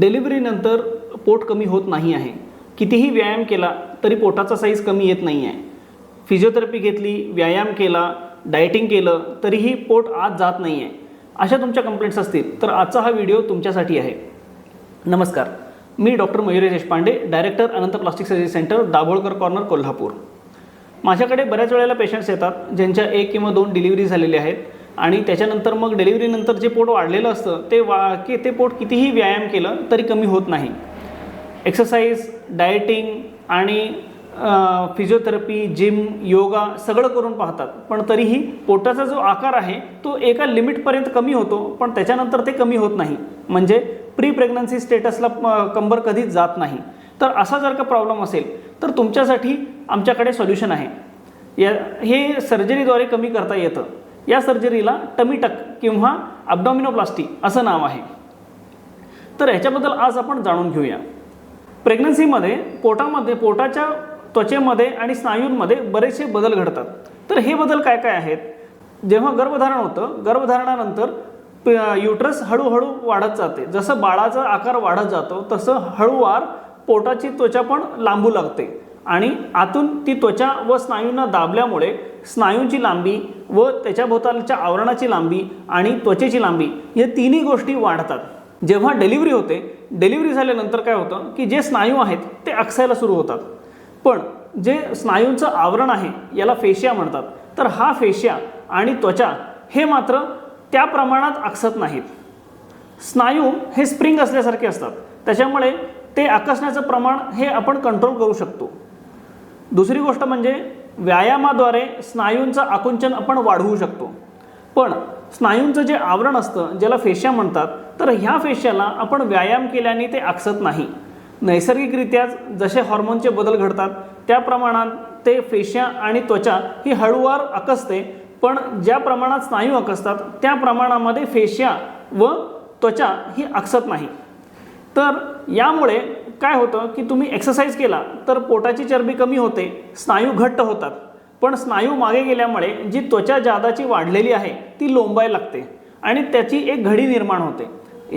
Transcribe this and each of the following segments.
डिलिव्हरीनंतर पोट कमी होत नाही आहे. कितीही व्यायाम केला तरी पोटाचा साईज कमी येत नाही आहे. फिजिओथेरपी घेतली व्यायाम केला डायटिंग केलं तरीही पोट आत जात नाही आहे. अशा तुमच्या कंप्लेंट्स असतील तर आजचा हा व्हिडिओ तुमच्यासाठी आहे. नमस्कार. मी doctor Mayuri Deshpande director Anant plastic surgery centre Dabholkar corner Kolhapur. माझ्याकडे बऱ्याच वेळेला पेशंट्स येतात ज्यांच्या एक किंवा दोन डिलिव्हरी झालेल्या आहेत. आणि त्याच्यानंतर मग डिलिव्हरीनंतर जे पोट वाढलेलं असतं ते वा की ते पोट कितीही व्यायाम केलं तरी कमी होत नाही. एक्सरसाइज डायटिंग आणि फिजिओथेरपी जिम योगा सगळं करून पाहतात. पण तरीही पोटाचा जो आकार आहे तो एका लिमिटपर्यंत कमी होतो पण त्याच्यानंतर ते कमी होत नाही. म्हणजे प्री प्रेग्नन्सी स्टेटसला कंबर कधीच जात नाही. तर असा जर का प्रॉब्लेम असेल तर तुमच्यासाठी आमच्याकडे सोल्युशन आहे. या हे सर्जरीद्वारे कमी करता येतं. या सर्जरीला टमीटक किंवा अब्डॉमिनोप्लास्टी असं नाव आहे. तर ह्याच्याबद्दल आज आपण जाणून घेऊया. प्रेग्नन्सीमध्ये पोटामध्ये पोटाच्या त्वचेमध्ये आणि स्नायूंमध्ये बरेचसे बदल घडतात. तर हे बदल काय काय आहेत? जेव्हा गर्भधारण होतं गर्भधारणानंतर युट्रस हळूहळू वाढत जाते. जसं बाळाचा आकार वाढत जातो तसं हळूवार पोटाची त्वचा पण लांबू लागते. आणि आतून ती त्वचा व स्नायूंना दाबल्यामुळे स्नायूंची लांबी व त्याच्या भोवतालच्या आवरणाची लांबी आणि त्वचेची लांबी या तिन्ही गोष्टी वाढतात. जेव्हा डिलिव्हरी होते डिलिव्हरी झाल्यानंतर काय होतं की जे स्नायू आहेत ते अक्सायला सुरू होतात. पण जे स्नायूंचं आवरण आहे याला फेशिया म्हणतात. तर हा फेशिया आणि त्वचा हे मात्र त्या प्रमाणात आकसत नाहीत. स्नायू हे स्प्रिंग असल्यासारखे असतात. त्याच्यामुळे ते आकसण्याचं प्रमाण हे आपण कंट्रोल करू शकतो. दुसरी गोष्ट म्हणजे व्यायामाद्वारे स्नायूंचं आकुंचन आपण वाढवू शकतो. पण स्नायूंचं जे आवरण असतं ज्याला फेश्या म्हणतात तर ह्या फेश्याला आपण व्यायाम केल्याने ते आकसत नाही. नैसर्गिकरित्याच जसे हॉर्मोनचे बदल घडतात त्या प्रमाणात ते फेश्या आणि त्वचा ही हळूवार आकसते पण ज्या प्रमाणात स्नायू आकसतात त्या प्रमाणामध्ये फेश्या व त्वचा ही आकसत नाही. तर यामुळे काय होतं की तुम्ही एक्सरसाइज केला तर पोटाची चरबी कमी होते स्नायू घट्ट होतात. पण स्नायू मागे गेल्यामुळे जी त्वचा जादाची वाढलेली आहे ती लोंबायला लागते आणि त्याची एक घडी निर्माण होते.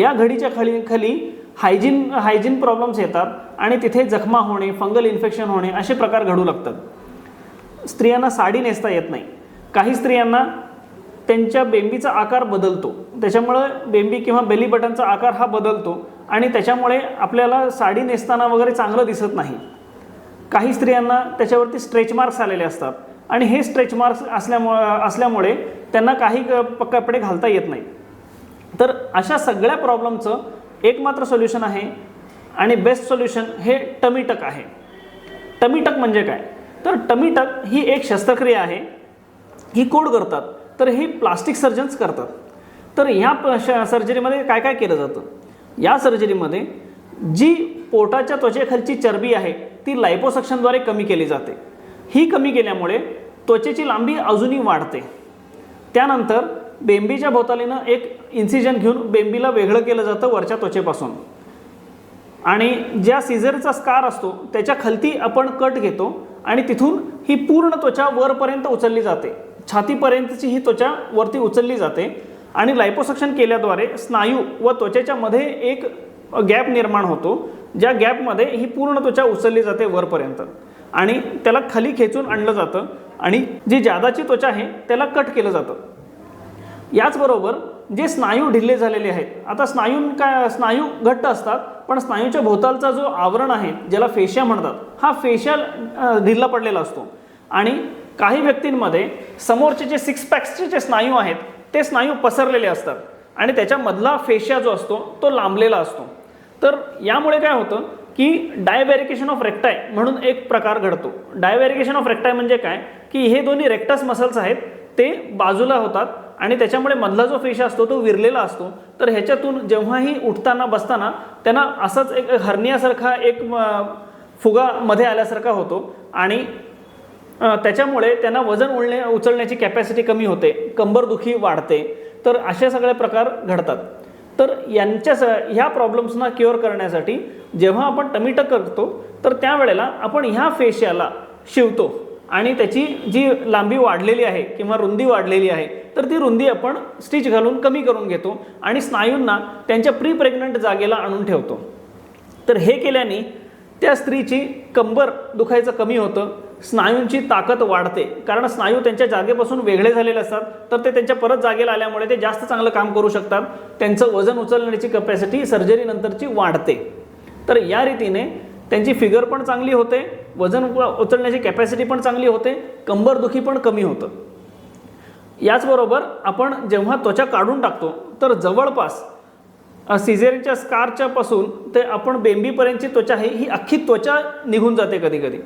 या घडीच्या खाली खाली हायजीन हायजीन प्रॉब्लेम्स येतात आणि तिथे जखमा होणे फंगल इन्फेक्शन होणे असे प्रकार घडू लागतात. स्त्रियांना साडी नेसता येत नाही. काही स्त्रियांना त्यांच्या बेंबीचा आकार बदलतो. त्याच्यामुळं बेंबी किंवा बेली बटनचा आकार हा बदलतो. आणि त्याच्यामुळे आपल्याला साडी नेसताना वगैरे चांगलं दिसत नाही. काही स्त्रियांना त्याच्यावरती स्ट्रेच मार्क्स आलेले असतात. आणि हे स्ट्रेच मार्क्स असल्यामुळं असल्यामुळे त्यांना काही क- कपडे घालता येत नाही. तर अशा सगळ्या प्रॉब्लेमचं एक मात्र सोल्युशन आहे आणि बेस्ट सोल्युशन हे टमीटक आहे. टमीटक म्हणजे काय? तर टमीटक ही एक शस्त्रक्रिया आहे. ही कोड करतात. तर ही प्लास्टिक सर्जन्स करतात. तर ह्या प- श- सर्जरीमध्ये काय काय केलं जातं? या सर्जरीमध्ये जी पोटाच्या त्वचेखालची चरबी आहे ती लायपोसक्शनद्वारे कमी केली जाते. ही कमी केल्यामुळे त्वचेची लांबी अजूनही वाढते. त्यानंतर बेंबीच्या भोवतालीनं एक इन्सिजन घेऊन बेंबीला वेगळं केलं जातं वरच्या त्वचेपासून. आणि ज्या सिझरचा स्कार असतो त्याच्या खालती आपण कट घेतो आणि तिथून ही पूर्ण त्वचा वरपर्यंत उचलली जाते. छातीपर्यंतची ही त्वचा वरती उचलली जाते. आणि लायपोसक्शन केल्याद्वारे स्नायू व त्वचेच्या मध्ये एक गॅप निर्माण होतो. ज्या गॅपमध्ये ही पूर्ण त्वचा उचलली जाते वरपर्यंत. आणि त्याला खाली खेचून आणलं जातं आणि जी जादाची त्वचा आहे त्याला कट केलं जातं. याचबरोबर जे स्नायू ढिल्ले झालेले आहेत आता स्नायू काय स्नायू घट्ट असतात पण स्नायूच्या भोवतालचा जो आवरण आहे ज्याला फेशिया म्हणतात हा फेशियल ढिल्ला पडलेला असतो. आणि काही व्यक्तींमध्ये समोरचे जे सिक्स पॅक्सचे जे स्नायू आहेत ते स्नायू पसरलेले असतात आणि त्याच्यामधला फेशिया जो असतो तो लांबलेला असतो. तर यामुळे काय होतं की डायबॅरिकेशन ऑफ रेक्टाय म्हणून एक प्रकार घडतो. डायव्हेरिकेशन ऑफ रेक्टाय म्हणजे काय? की हे दोन्ही रेक्टस मसल्स आहेत ते बाजूला होतात आणि त्याच्यामुळे मधला जो फेशा असतो तो विरलेला असतो. तर ह्याच्यातून जेव्हाही उठताना बसताना त्यांना असाच एक हर्नियासारखा एक फुगामध्ये फुगा मध्ये आल्यासारखा होतो आणि त्याच्यामुळे त्यांना वजन उळणे उचलण्याची कॅपॅसिटी कमी होते कंबरदुखी वाढते तर असे सगळे प्रकार घडतात. तर यांच्या स ह्या प्रॉब्लेम्सना क्युअर करण्यासाठी जेव्हा आपण टमिटक करतो तर त्यावेळेला आपण ह्या फेशियाला शिवतो आणि त्याची जी लांबी वाढलेली आहे किंवा रुंदी वाढलेली आहे तर ती रुंदी आपण स्टिच घालून कमी करून घेतो आणि स्नायूंना त्यांच्या प्री प्रेग्नंट जागेला आणून ठेवतो. तर हे केल्याने त्या स्त्रीची कंबर दुखायचं कमी होतं. स्नायूंची ताकद वाढते. कारण स्नायू त्यांच्या जागेपासून वेगळे झालेले असतात. तर ते त्यांच्या परत जागेला आल्यामुळे ते जास्त चांगलं काम करू शकतात. त्यांचं वजन उचलण्याची कपॅसिटी सर्जरीनंतरची वाढते. तर या रीतीने त्यांची फिगर पण चांगली होते. वजन उचलण्याची कॅपॅसिटी पण चांगली होते. कंबरदुखी पण कमी होतं. याचबरोबर आपण जेव्हा त्वचा काढून टाकतो तर जवळपास सिझेरच्या स्कारच्या पासून ते आपण बेंबीपर्यंतची त्वचा आहे ही अख्खी त्वचा निघून जाते कधी कधी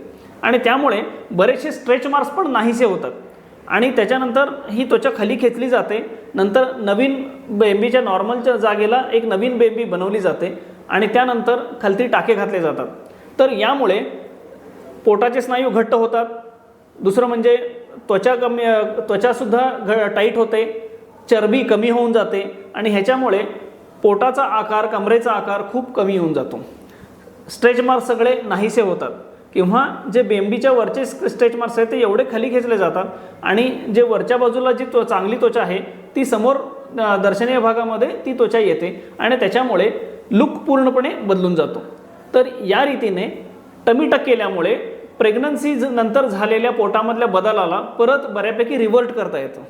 आणि त्यामुळे बरेचसे स्ट्रेच मार्क्स पण नाहीसे होतात. आणि त्याच्यानंतर ही त्वचा खाली खेचली जाते. नंतर नवीन बेंबीच्या नॉर्मलच्या जागेला एक नवीन बेंबी बनवली जाते आणि त्यानंतर खालती टाके घातले जातात. तर यामुळे पोटाचे स्नायू घट्ट होतात. दुसरं म्हणजे त्वचा कमी त्वचासुद्धा घ टाईट होते. चरबी कमी होऊन जाते. आणि ह्याच्यामुळे पोटाचा आकार कमरेचा आकार खूप कमी होऊन जातो. स्ट्रेच मार्क्स सगळे नाहीसे होतात. किंवा जे बेंबीच्या वरचे स्ट्रेच मार्क्स आहेत ते एवढे खाली खेचले जातात आणि जे वरच्या बाजूला जी त्व चांगली त्वचा आहे ती समोर दर्शनीय भागामध्ये ती त्वचा येते आणि त्याच्यामुळे लुक पूर्णपणे बदलून जातो. तर या रीतीने टमीटक केल्यामुळे प्रेग्नन्सी नंतर झालेल्या पोटामधल्या बदलाला परत बऱ्यापैकी रिव्हर्ट करता येतं.